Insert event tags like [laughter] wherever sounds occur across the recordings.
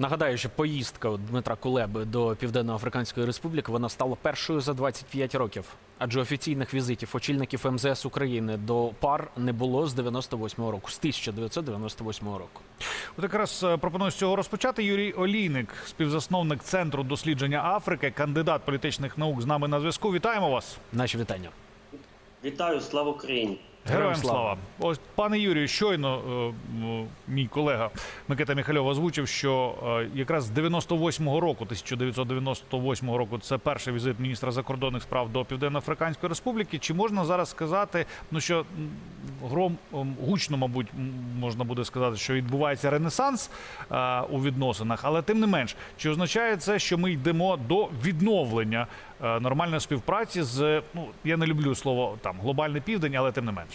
Нагадаю, що поїздка Дмитра Кулеби до Південно-Африканської Республіки вона стала першою за 25 років. Адже офіційних візитів очільників МЗС України до пар не було з 98-го року, з 1998 року. От якраз е, пропоную з цього розпочати. Юрій Олійник, співзасновник центру дослідження Африки, кандидат політичних наук з нами на зв'язку. Вітаємо вас. Наші вітання. Вітаю, слава Україні! Героям слава. Ось пане Юрію, щойно е, мій колега Микита Міхальов озвучив, що е, якраз з 98-го року, 1998 року, це перший візит міністра закордонних справ до Південно-Африканської Республіки. Чи можна зараз сказати, ну що гром гучно, мабуть, можна буде сказати, що відбувається ренесанс е, у відносинах, але тим не менш, чи означає це, що ми йдемо до відновлення е, нормальної співпраці з ну я не люблю слово там глобальний південь, але тим не менш.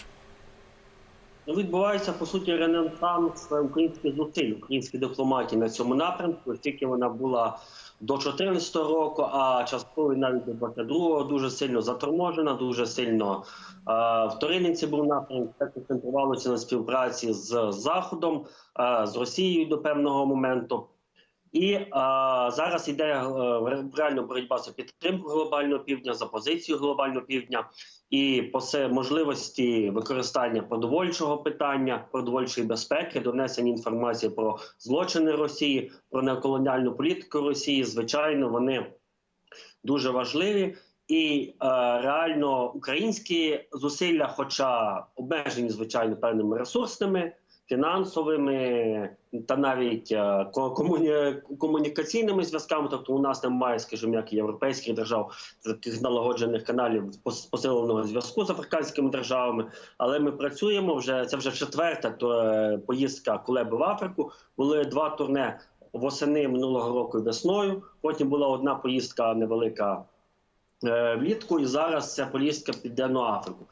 Ну, відбувається по суті ренесанс українських зусиль, української дипломатії на цьому напрямку, оскільки вона була до 2014 року, а частково навіть до 22-го дуже сильно заторможена, дуже сильно е, в Ториниці був напрямок, так концентрувалося на співпраці з Заходом, е, з Росією до певного моменту. І е, зараз йде е, реально боротьба за підтримку глобального півдня, за позицію глобального півдня і по можливості використання продовольчого питання, продовольчої безпеки, донесення інформації про злочини Росії, про неоколоніальну політику Росії. Звичайно, вони дуже важливі. І е, реально українські зусилля, хоча обмежені звичайно певними ресурсними, фінансовими та навіть е, комуні... комунікаційними зв'язками, тобто у нас немає, скажімо, як європейських держав, таких налагоджених каналів посиленого зв'язку з африканськими державами. Але ми працюємо вже це вже четверта е, поїздка Кулеби в Африку. Були два турне восени минулого року і весною. Потім була одна поїздка невелика е, влітку, і зараз ця поїздка в Південну Африку.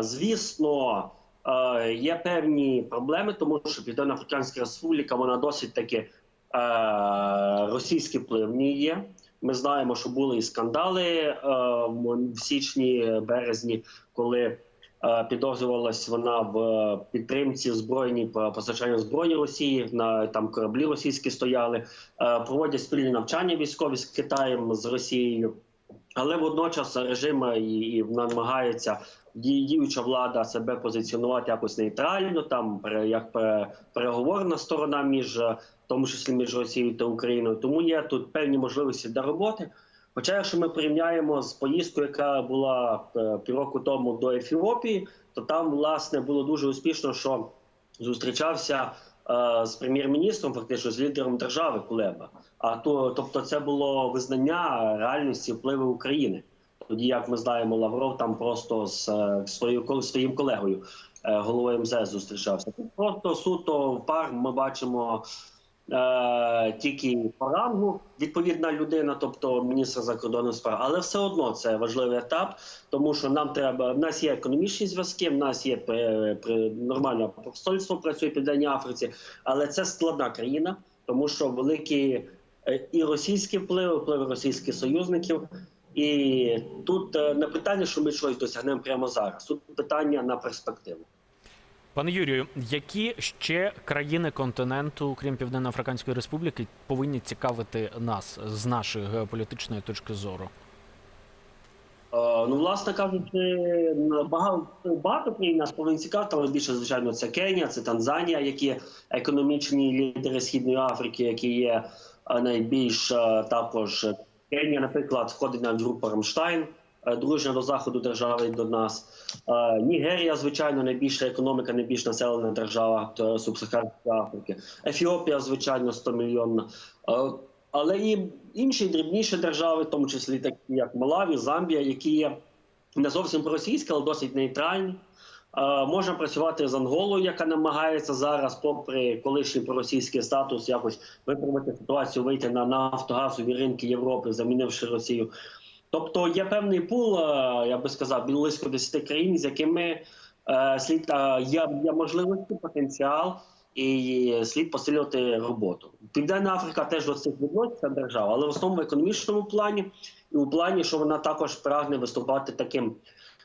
Звісно, е, є певні проблеми, тому що Південно-Африканська Республіка вона досить таки е, російський вплив є. Ми знаємо, що були і скандали е, в січні, березні, коли підозрювалась вона в підтримці збройній по постачанню зброї Росії. На там кораблі російські стояли, проводять спільні навчання військові з Китаєм з Росією. Але водночас режим і, і намагається діюча влада себе позиціонувати якось нейтрально, там як пере- переговорна сторона між е, тому числі між Росією та Україною. Тому є тут певні можливості для роботи. Хоча, якщо ми порівняємо з поїздкою, яка була е, півроку тому до Ефіопії, то там власне було дуже успішно, що зустрічався е, з прем'єр-міністром, фактично з лідером держави Кулеба. А то, тобто, це було визнання реальності впливу України. Тоді, як ми знаємо, Лавров там просто з е, своєю своїм колегою, е, головою МЗС зустрічався. Просто суто в пар ми бачимо е, тільки по рангу відповідна людина, тобто міністр закордонних справ, але все одно це важливий етап, тому що нам треба. В нас є економічні зв'язки, в нас є е, при- нормальне посольство працює в Південній Африці, але це складна країна, тому що великі е, і російський вплив, вплив російських союзників. І тут е, не питання, що ми щось досягнемо прямо зараз. Тут питання на перспективу. Пане Юрію, які ще країни континенту, крім Південно-Африканської Республіки, повинні цікавити нас з нашої геополітичної точки зору? Е, Ну, власне кажучи, багато багато країн нас повинні цікавити, але більше, звичайно, це Кенія, це Танзанія, які економічні лідери Східної Африки, які є е, найбільш також Кенія, наприклад, входить в групу Рамштайн, е, дружня до заходу держави до нас. Е, Нігерія, звичайно, найбільша економіка, найбільш населена держава Субсахарської Африки. Ефіопія, звичайно, 100 мільйонна. Е, але і інші дрібніші держави, в тому числі такі як Малаві, Замбія, які є не зовсім проросійські, але досить нейтральні. Е, можна працювати з Анголою, яка намагається зараз, попри колишній проросійський статус, якось виправити ситуацію, вийти на нафтогазові ринки Європи, замінивши Росію. Тобто є певний пул, е, я би сказав, близько 10 країн, з якими е, слід є, є можливості, потенціал і слід посилювати роботу. Південна Африка теж до цих відноситься держава, але в основному економічному плані і у плані, що вона також прагне виступати таким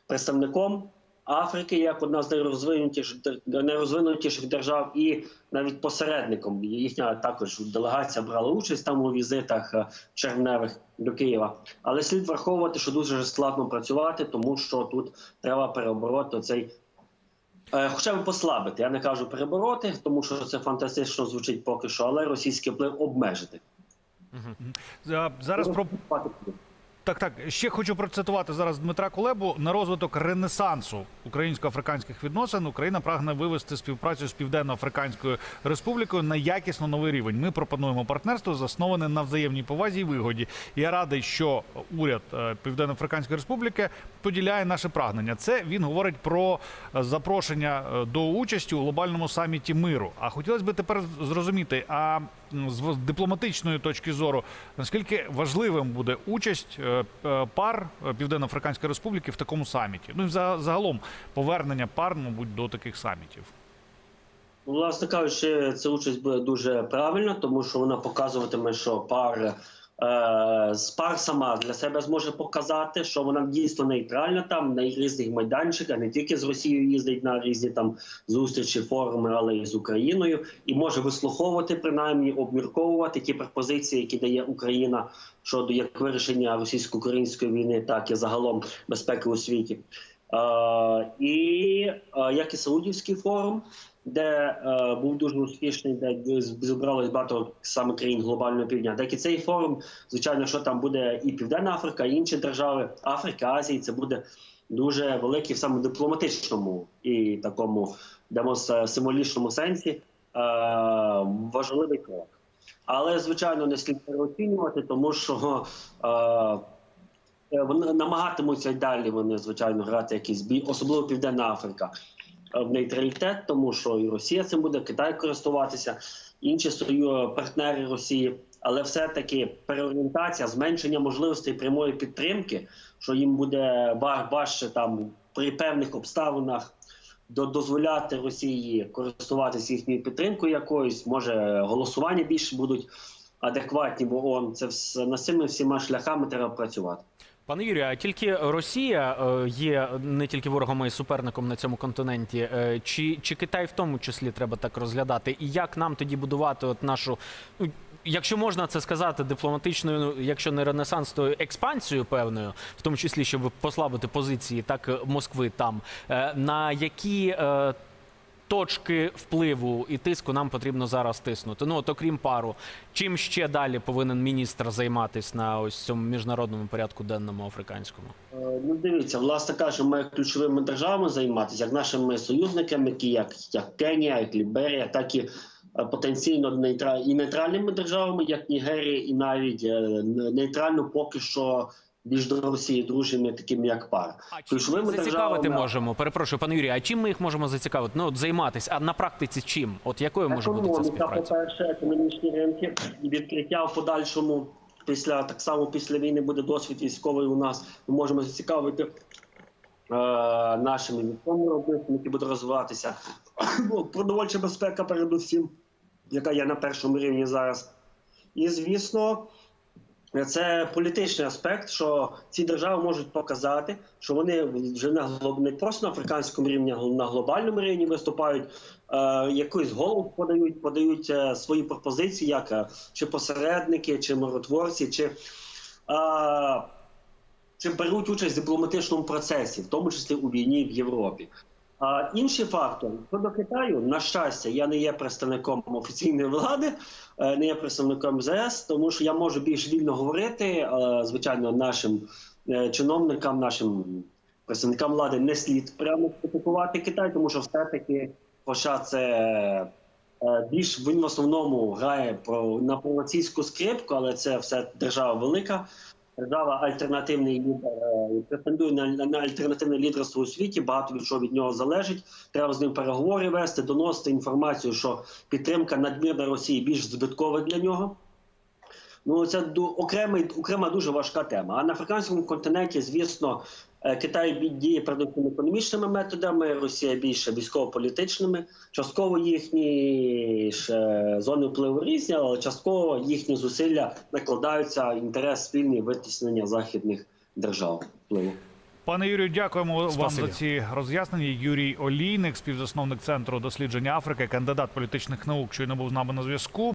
представником Африки як одна з найрозвинутіших найрозвинутіших держав, і навіть посередником їхня також делегація брала участь там у візитах е, червневих до Києва. Але слід враховувати, що дуже складно працювати, тому що тут треба перебороти цей. е, Хоча б послабити, я не кажу перебороти, тому що це фантастично звучить поки що, але російський вплив обмежити. Зараз про Так, так. Ще хочу процитувати зараз Дмитра Кулебу на розвиток ренесансу українсько-африканських відносин. Україна прагне вивести співпрацю з Південно-Африканською Республікою на якісно новий рівень. Ми пропонуємо партнерство, засноване на взаємній повазі і вигоді. Я радий, що уряд е, Південно-Африканської Республіки поділяє наше прагнення. Це він говорить про запрошення е, до участі у глобальному саміті миру. А хотілося б тепер зрозуміти, а з дипломатичної точки зору, наскільки важливим буде участь е, пар е, Південно-Африканської Республіки в такому саміті? Ну і за- загалом повернення пар, мабуть, до таких самітів. Ну, Власне кажучи, ця участь буде дуже правильна, тому що вона показуватиме, що пар е, з пар сама для себе зможе показати, що вона дійсно нейтральна там на різних майданчиках, не тільки з Росією їздить на різні там зустрічі, форуми, але й з Україною, і може вислуховувати принаймні обмірковувати ті пропозиції, які дає Україна щодо як вирішення російсько-української війни, так і загалом безпеки у світі. Е, і е, як і Саудівський форум, де е, був дуже успішний, де зібралось багато саме країн глобального півдня. Так і цей форум, звичайно, що там буде і Південна Африка, і інші держави Африки, Азії. Це буде дуже великий в саме дипломатичному і такому дамо символічному сенсі е, важливий крок. Але звичайно не слід переоцінювати, тому що. Е, Е, Вони намагатимуться й далі вони, звичайно, грати якийсь бій, особливо Південна Африка в нейтралітет, тому що і Росія цим буде, Китай користуватися, інші свої партнери Росії. Але все-таки переорієнтація, зменшення можливостей прямої підтримки, що їм буде ва- важче там при певних обставинах дозволяти Росії користуватися їхньою підтримкою якоюсь, може голосування більше будуть адекватні в ООН. Це над цими всіма шляхами треба працювати. Пане Юрію, а тільки Росія е, є не тільки ворогом, а й суперником на цьому континенті. Е, Чи, чи Китай в тому числі треба так розглядати? І як нам тоді будувати от нашу, ну, якщо можна це сказати, дипломатичною, ну, якщо не ренесанс, то експансію певною, в тому числі, щоб послабити позиції так Москви там, Е, на які точки впливу і тиску нам потрібно зараз тиснути? Ну, от окрім пару, чим ще далі повинен міністр займатися на ось цьому міжнародному порядку денному африканському? Е, Ну, дивіться, власне кажучи, ми ключовими державами займатися, як нашими союзниками, які як, як Кенія, як Ліберія, так і е, потенційно і нейтральними державами, як Нігерія, і навіть е, нейтрально поки що більш до Росії дружими, такими як пар. А чим ми зацікавити державами- можемо? Перепрошую, пане Юрію, а чим ми їх можемо зацікавити? Ну, от займатися, а на практиці чим? От якою може бути ця співпраця? по-перше, економічні ринки і відкриття в подальшому. Після так само після війни буде досвід військовий у нас. Ми можемо зацікавити е, нашими військовими виробництвами, які будуть розвиватися. [coughs] Ну, Продовольча безпека, передусім, яка є на першому рівні зараз. І звісно, це політичний аспект, що ці держави можуть показати, що вони вже на не просто на африканському рівні, а на глобальному рівні виступають, е, якусь голову подають, подають е, свої пропозиції, як е, чи посередники, чи миротворці, чи, е, чи беруть участь в дипломатичному процесі, в тому числі у війні в Європі. А інший фактор щодо Китаю, на щастя, я не є представником офіційної влади, е, не є представником МЗС, тому що я можу більш вільно говорити. е, Звичайно, нашим е, чиновникам, нашим представникам влади не слід прямо критикувати Китай, тому що все-таки, хоча це більш він в основному грає про на проросійську скрипку, але це все держава велика. Держава альтернативний лідер е, претендує на, на альтернативне лідерство у світі. Багато від чого від нього залежить. Треба з ним переговори вести, доносити інформацію, що підтримка надмірна Росії більш збиткова для нього. Ну це окремий окрема дуже важка тема. А на африканському континенті, звісно, Китай бі- діє передусім економічними методами, Росія більше військово-політичними. Частково їхні ж, е, зони впливу різні, але частково їхні зусилля накладаються інтерес спільний витіснення західних держав впливу. Пане Юрію, дякуємо вам за ці роз'яснення. Юрій Олійник, співзасновник центру дослідження Африки, кандидат політичних наук, щойно був з нами на зв'язку.